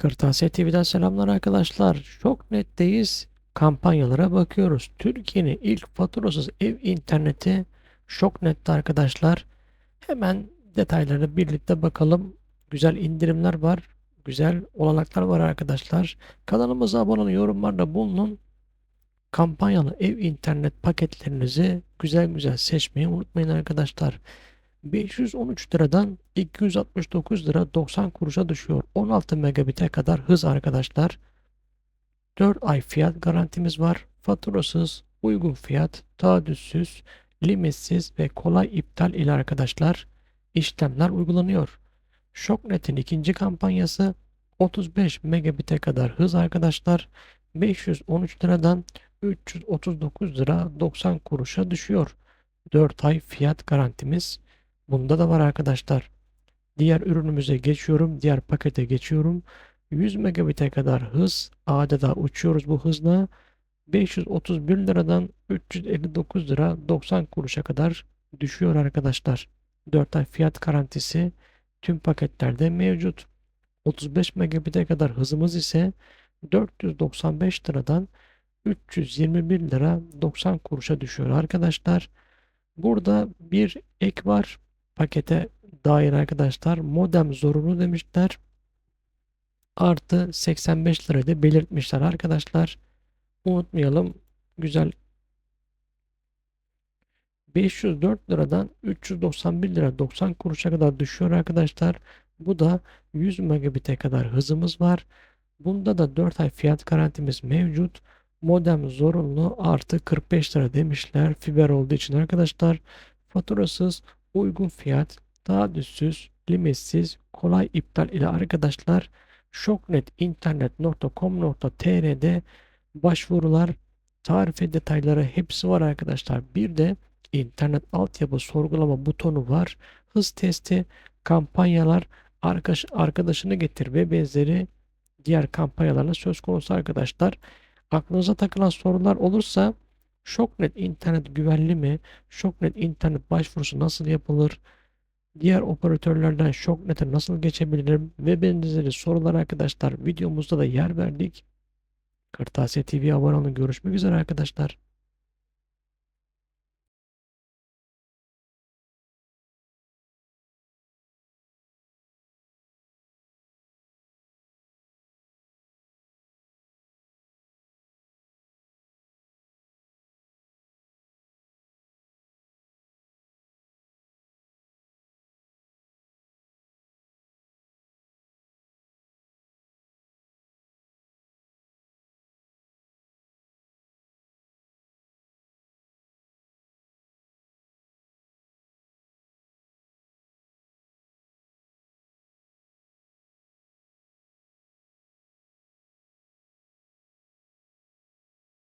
Kırtasiye TV'den selamlar arkadaşlar. Şoknet'teyiz. Kampanyalara bakıyoruz. Türkiye'nin ilk faturasız ev interneti Şoknet'te arkadaşlar. Hemen detayları birlikte bakalım. Güzel indirimler var. Güzel olanaklar var arkadaşlar. Kanalımıza abone olun, yorumlarda bulunun. Kampanyalı ev internet paketlerinizi güzel güzel seçmeyi unutmayın arkadaşlar. 513 liradan 269 lira 90 kuruşa düşüyor. 16 megabit'e kadar hız arkadaşlar. 4 ay fiyat garantimiz var. Faturasız, uygun fiyat, taahhütsüz, limitsiz ve kolay iptal ile arkadaşlar işlemler uygulanıyor. Şoknet'in ikinci kampanyası 35 megabit'e kadar hız arkadaşlar. 513 liradan 339 lira 90 kuruşa düşüyor. 4 ay fiyat garantimiz bunda da var arkadaşlar. Diğer ürünümüze geçiyorum. Diğer pakete geçiyorum. 100 megabit'e kadar hız. Adeta uçuyoruz bu hızla. 531 liradan 359 lira 90 kuruşa kadar düşüyor arkadaşlar. 4 ay fiyat garantisi tüm paketlerde mevcut. 35 megabit'e kadar hızımız ise 495 liradan 321 lira 90 kuruşa düşüyor arkadaşlar. Burada bir ek var pakete dair arkadaşlar. Modem zorunlu demişler. Artı 85 lira da belirtmişler arkadaşlar. Unutmayalım. Güzel 504 liradan 391 lira 90 kuruşa kadar düşüyor arkadaşlar. Bu da 100 megabit'e kadar hızımız var. Bunda da 4 ay fiyat garantimiz mevcut. Modem zorunlu artı 45 lira demişler. Fiber olduğu için arkadaşlar. Faturasız uygun fiyat, daha düşsüz, limitsiz, kolay iptal ile arkadaşlar şoknetinternet.com.tr'de başvurular, tarife detayları hepsi var arkadaşlar. Bir de internet altyapı sorgulama butonu var. Hız testi, kampanyalar, arkadaş, arkadaşını getir ve benzeri diğer kampanyalarla söz konusu arkadaşlar. Aklınıza takılan sorular olursa Şoknet internet güvenli mi? Şoknet internet başvurusu nasıl yapılır? Diğer operatörlerden Şoknet'e nasıl geçebilirim? Ve benzeri sorular arkadaşlar videomuzda da yer verdik. Kırtasiye TV abone olun. Görüşmek üzere arkadaşlar.